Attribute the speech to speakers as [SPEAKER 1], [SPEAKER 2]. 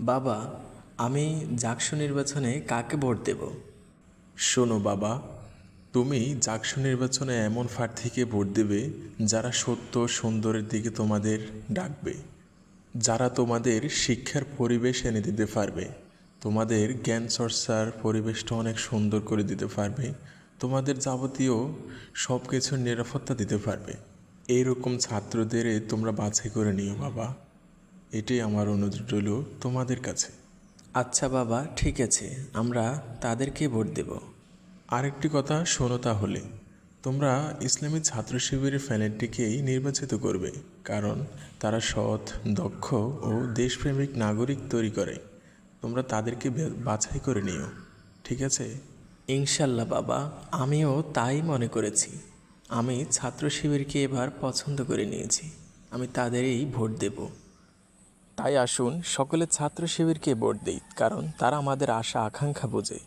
[SPEAKER 1] বাবা, আমি জাকসু নির্বাচনে কাকে ভোট দেব?
[SPEAKER 2] শোনো বাবা, তুমি জাকসু নির্বাচনে এমন প্রার্থীকে ভোট দেবে যারা সত্য সুন্দরের দিকে তোমাদের ডাকবে, যারা তোমাদের শিক্ষার পরিবেশ এনে দিতে পারবে, তোমাদের জ্ঞান চর্চার পরিবেশটা অনেক সুন্দর করে দিতে পারবে, তোমাদের যাবতীয় সব কিছুর নিরাপত্তা দিতে পারবে। এইরকম ছাত্রদের তোমরা বাছাই করে নিও বাবা। এটাই আমার অনুরোধ রইল তোমাদের কাছে।
[SPEAKER 1] আচ্ছা বাবা ঠিক আছে। আমরা তাদেরকে ভোট দেব।
[SPEAKER 2] আরেকটি কথা শোনো তাহলে। তোমরা ইসলামী ছাত্র শিবিরের প্যানেলটিকেই নির্বাচিত করবে কারণ তারা সৎ দক্ষ ও দেশপ্রেমিক নাগরিক তৈরি করে। তোমরা তাদেরকে বাছাই করে নিও ঠিক আছে?
[SPEAKER 1] ইনশাল্লাহ বাবা আমিও তাই মনে করেছি। আমি ছাত্র শিবিরকে এবার পছন্দ করে নিয়েছি। আমি তাদেরই ভোট দেব। তাই আসুন সকলে ছাত্র শিবিরকে ভোট দিই কারণ তারা আমাদের আশা আকাঙ্ক্ষা বোঝে।